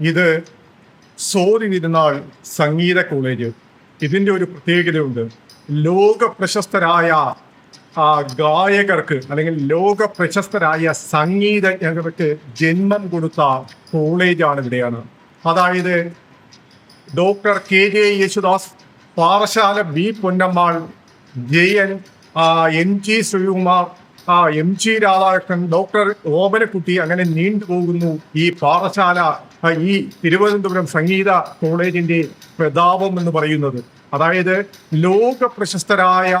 ഇത് സോറി തിരുനാൾ സംഗീത കോളേജ്. ഇതിന്റെ ഒരു പ്രത്യേകതയുണ്ട്. ലോക പ്രശസ്തരായ ആ, ഗായകർക്ക് അല്ലെങ്കിൽ ലോക പ്രശസ്തരായ സംഗീതജ്ഞർക്ക് ജന്മം കൊടുത്ത കോളേജാണ് ഇവിടെയാണ്. അതായത് doctor K J Yesudas Parassala B Ponnammal Jayan N G Sreekumar ആ, M G Radhakrishnan doctor Omanakkutty അങ്ങനെ നീണ്ടുപോകുന്നു ഈ പാഠശാല ഈ തിരുവനന്തപുരം സംഗീത കോളേജിന്റെ പ്രതാപം എന്ന് പറയുന്നത്. അതായത് ലോക പ്രശസ്തരായ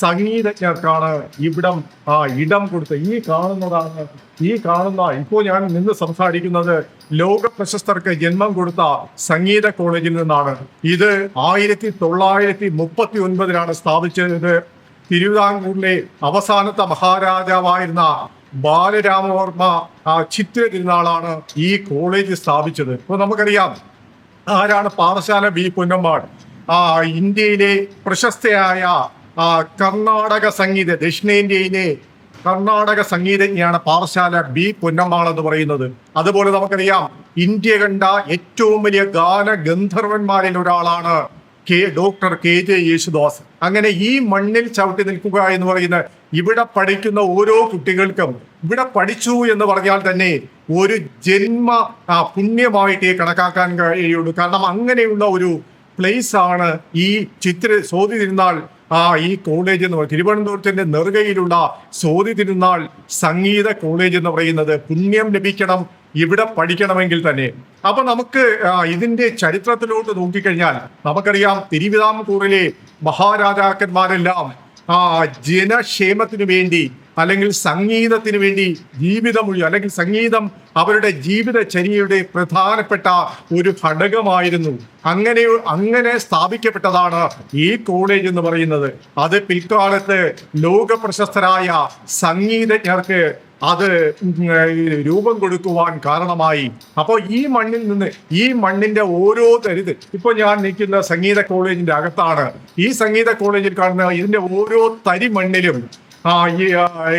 സംഗീതജ്ഞർക്കാണ് ഇവിടം ആ ഇടം കൊടുത്ത് ഈ കാണുന്നതാണ് ഈ കാണുന്ന ഇപ്പോൾ ഞാൻ നിന്ന് സംസാരിക്കുന്നത് ലോക പ്രശസ്തർക്ക് ജന്മം കൊടുത്ത സംഗീത കോളേജിൽ നിന്നാണ്. ഇത് ആയിരത്തി തൊള്ളായിരത്തി മുപ്പത്തി ഒൻപതിലാണ് സ്ഥാപിച്ചത് തിരുവിതാംകൂറിലെ അവസാനത്തെ മഹാരാജാവായിരുന്ന ബാലരാമവർമ്മ ആ ചിത്ര തിരുനാളാണ് ഈ കോളേജ് സ്ഥാപിച്ചത്. ഇപ്പൊ നമുക്കറിയാം ആരാണ് പാറശാല ബി പൊന്നമ്മാൾ ആ ഇന്ത്യയിലെ പ്രശസ്തയായ ആ കർണാടക സംഗീത ദക്ഷിണേന്ത്യയിലെ കർണാടക സംഗീതജ്ഞയാണ് പാറശാല ബി പൊന്നമ്മാൾ എന്ന് പറയുന്നത്. അതുപോലെ നമുക്കറിയാം ഇന്ത്യ കണ്ട ഏറ്റവും വലിയ ഗാന ഗന്ധർവന്മാരിൽ ഒരാളാണ് K doctor K J Yesudas. അങ്ങനെ ഈ മണ്ണിൽ ചവിട്ടി നിൽക്കുക എന്ന് പറയുന്ന ഇവിടെ പഠിക്കുന്ന ഓരോ കുട്ടികൾക്കും ഇവിടെ പഠിച്ചു എന്ന് പറഞ്ഞാൽ തന്നെ ഒരു ജന്മ പുണ്യമായിട്ടേ കണക്കാക്കാൻ കഴിയുള്ളൂ. കാരണം അങ്ങനെയുള്ള ഒരു പ്ലേസ് ആണ് ഈ ചിത്ര സോതി തിരുനാൾ ആ ഈ കോളേജ് എന്ന് പറയുന്നത് തിരുവനന്തപുരത്തിന്റെ നെറുകയിലുള്ള സോതി തിരുനാൾ സംഗീത കോളേജ് എന്ന് പറയുന്നത് പുണ്യം ലഭിക്കണം ഇവിടെ പഠിക്കണമെങ്കിൽ തന്നെ. അപ്പൊ നമുക്ക് ഇതിന്റെ ചരിത്രത്തിലോട്ട് നോക്കിക്കഴിഞ്ഞാൽ നമുക്കറിയാം തിരുവിതാംകൂറിലെ മഹാരാജാക്കന്മാരെല്ലാം ആ ജനക്ഷേമത്തിനു വേണ്ടി അല്ലെങ്കിൽ സംഗീതത്തിന് വേണ്ടി ജീവിതം മുഴുവൻ അല്ലെങ്കിൽ സംഗീതം അവരുടെ ജീവിതചര്യയുടെ പ്രധാനപ്പെട്ട ഒരു ഘടകമായിരുന്നു. അങ്ങനെ അങ്ങനെ സ്ഥാപിക്കപ്പെട്ടതാണ് ഈ കോളേജ് എന്ന് പറയുന്നത്. അത് പിൽക്കാലത്ത് ലോക പ്രശസ്തരായ സംഗീതജ്ഞർക്ക് അത് രൂപം കൊടുക്കുവാൻ കാരണമായി. അപ്പോൾ ഈ മണ്ണിൽ നിന്ന് ഈ മണ്ണിന്റെ ഓരോ തരുത് ഇപ്പൊ ഞാൻ നിൽക്കുന്ന സംഗീത കോളേജിന്റെ അകത്താണ്. ഈ സംഗീത കോളേജിൽ കാണുന്ന ഇതിന്റെ ഓരോ തരി മണ്ണിലും ആ ഈ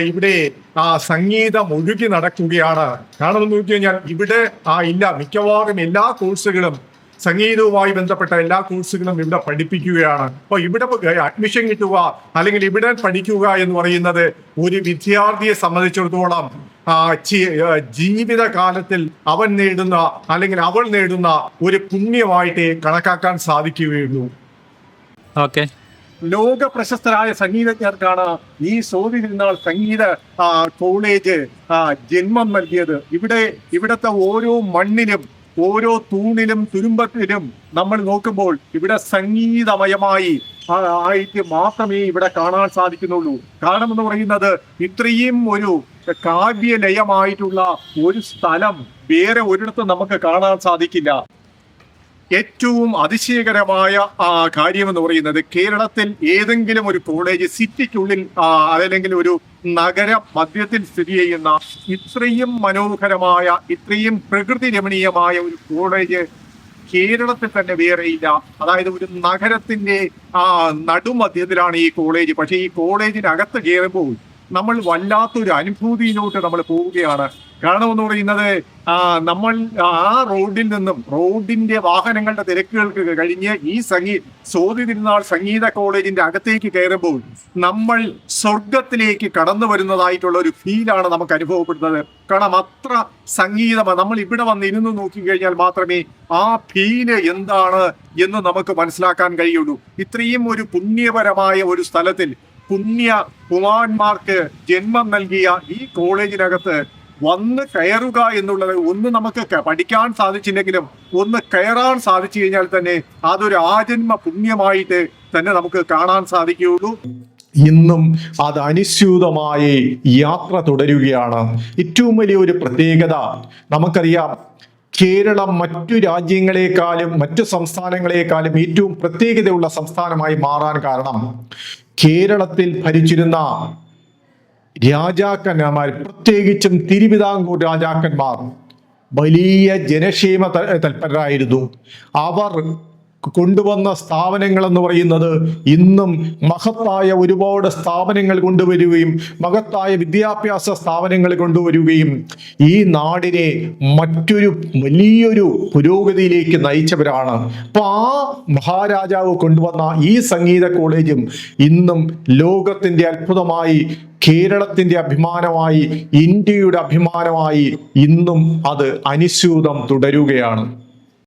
ഇവിടെ ആ സംഗീതം ഒഴുകി നടക്കുകയാണ്. കാരണം നോക്കി കഴിഞ്ഞാൽ ഇവിടെ ആ ഇല്ല മിക്കവാറും എല്ലാ കോഴ്സുകളും സംഗീതവുമായി ബന്ധപ്പെട്ട എല്ലാ കോഴ്സുകളും ഇവിടെ പഠിപ്പിക്കുകയാണ്. അപ്പോൾ ഇവിടെ അഡ്മിഷൻ കിട്ടുക അല്ലെങ്കിൽ ഇവിടെ പഠിക്കുക എന്ന് പറയുന്നത് ഒരു വിദ്യാർത്ഥിയെ സംബന്ധിച്ചിടത്തോളം ജീവിതകാലത്തിൽ അവൻ നേടുന്ന അല്ലെങ്കിൽ അവൾ നേടുന്ന ഒരു പുണ്യമായിട്ട് കണക്കാക്കാൻ സാധിക്കുകയുള്ളൂ. ഓക്കെ. ലോക പ്രശസ്തരായ സംഗീതജ്ഞർക്കാണ് ഈ സോതി തിരുനാൾ സംഗീത കോളേജ് ജന്മം നൽകിയത്. ഇവിടെ ഇവിടുത്തെ ഓരോ മണ്ണിലും ഓരോ തൂണിലും തുരുമ്പത്തിലും നമ്മൾ നോക്കുമ്പോൾ ഇവിടെ സംഗീതമയമായി ആയിട്ട് മാത്രമേ ഇവിടെ കാണാൻ സാധിക്കുന്നുള്ളൂ. കാരണം എന്ന് പറയുന്നത് ഇത്രയും ഒരു കാവ്യലയമായിട്ടുള്ള ഒരു സ്ഥലം വേറെ ഒരിടത്തും നമുക്ക് കാണാൻ സാധിക്കില്ല. ഏറ്റവും അതിശയകരമായ കാര്യം എന്ന് പറയുന്നത് കേരളത്തിൽ ഏതെങ്കിലും ഒരു കോളേജ് സിറ്റിക്കുള്ളിൽ അതല്ലെങ്കിൽ ഒരു നഗര മധ്യത്തിൽ സ്ഥിതി ചെയ്യുന്ന ഇത്രയും മനോഹരമായ ഇത്രയും പ്രകൃതി രമണീയമായ ഒരു കോളേജ് കേരളത്തിൽ തന്നെ വേറെയില്ല അതായത് ഒരു നഗരത്തിന്റെ ആ നടുമധ്യത്തിലാണ് ഈ കോളേജ്. പക്ഷേ ഈ കോളേജിനകത്ത് കയറുമ്പോൾ നമ്മൾ വല്ലാത്തൊരു അനുഭൂതിയിലോട്ട് നമ്മൾ പോവുകയാണ്. കാരണം എന്ന് പറയുന്നത് നമ്മൾ ആ റോഡിൽ നിന്നും റോഡിന്റെ വാഹനങ്ങളുടെ തിരക്കുകൾക്ക് കഴിഞ്ഞ് ഈ സംഗീ സോതി തിരുനാൾ സംഗീത കോളേജിന്റെ അകത്തേക്ക് കയറുമ്പോൾ നമ്മൾ സ്വർഗത്തിലേക്ക് കടന്നു വരുന്നതായിട്ടുള്ള ഒരു ഫീലാണ് നമുക്ക് അനുഭവപ്പെടുന്നത്. കാരണം അത്ര സംഗീതമാണ്. നമ്മൾ ഇവിടെ വന്ന് ഇരുന്ന് നോക്കിക്കഴിഞ്ഞാൽ മാത്രമേ ആ ഫീൽ എന്താണ് എന്ന് നമുക്ക് മനസ്സിലാക്കാൻ കഴിയുള്ളൂ. ഇത്രയും ഒരു പുണ്യപരമായ ഒരു സ്ഥലത്തിൽ പുണ്യ കുമാരന്മാർക്ക് ജന്മം നൽകിയ ഈ കോളേജിനകത്ത് വന്ന് കയറുക എന്നുള്ളത് ഒന്ന് നമുക്ക് പഠിക്കാൻ സാധിച്ചില്ലെങ്കിലും ഒന്ന് കയറാൻ സാധിച്ചു കഴിഞ്ഞാൽ തന്നെ അതൊരു ആജന്മ പുണ്യമായിട്ട് തന്നെ നമുക്ക് കാണാൻ സാധിക്കുകയുള്ളൂ. ഇന്നും അത് അനുസ്യൂതമായി യാത്ര തുടരുകയാണ്. ഏറ്റവും വലിയ ഒരു പ്രത്യേകത നമുക്കറിയാം കേരളം മറ്റു രാജ്യങ്ങളെക്കാളും മറ്റു സംസ്ഥാനങ്ങളെക്കാളും ഏറ്റവും പ്രത്യേകതയുള്ള സംസ്ഥാനമായി മാറാൻ കാരണം കേരളത്തിൽ ഭരിച്ചിരുന്ന രാജാക്കന്മാർ പ്രത്യേകിച്ചും തിരുവിതാംകൂർ രാജാക്കന്മാർ വലിയ ജനക്ഷേമ തൽപരരായിരുന്നു. അവർ കൊണ്ടുവന്ന സ്ഥാപനങ്ങൾ എന്ന് പറയുന്നത് ഇന്നും മഹത്തായ ഒരുപാട് സ്ഥാപനങ്ങൾ കൊണ്ടുവരികയും മഹത്തായ വിദ്യാഭ്യാസ സ്ഥാപനങ്ങൾ കൊണ്ടുവരികയും ഈ നാടിനെ മറ്റൊരു വലിയൊരു പുരോഗതിയിലേക്ക് നയിച്ചവരാണ്. അപ്പൊ ആ മഹാരാജാവ് കൊണ്ടുവന്ന ഈ സംഗീത കോളേജും ഇന്നും ലോകത്തിന്റെ അത്ഭുതമായി കേരളത്തിന്റെ അഭിമാനമായി ഇന്ത്യയുടെ അഭിമാനമായി ഇന്നും അത് അനുസ്യൂതം തുടരുകയാണ്.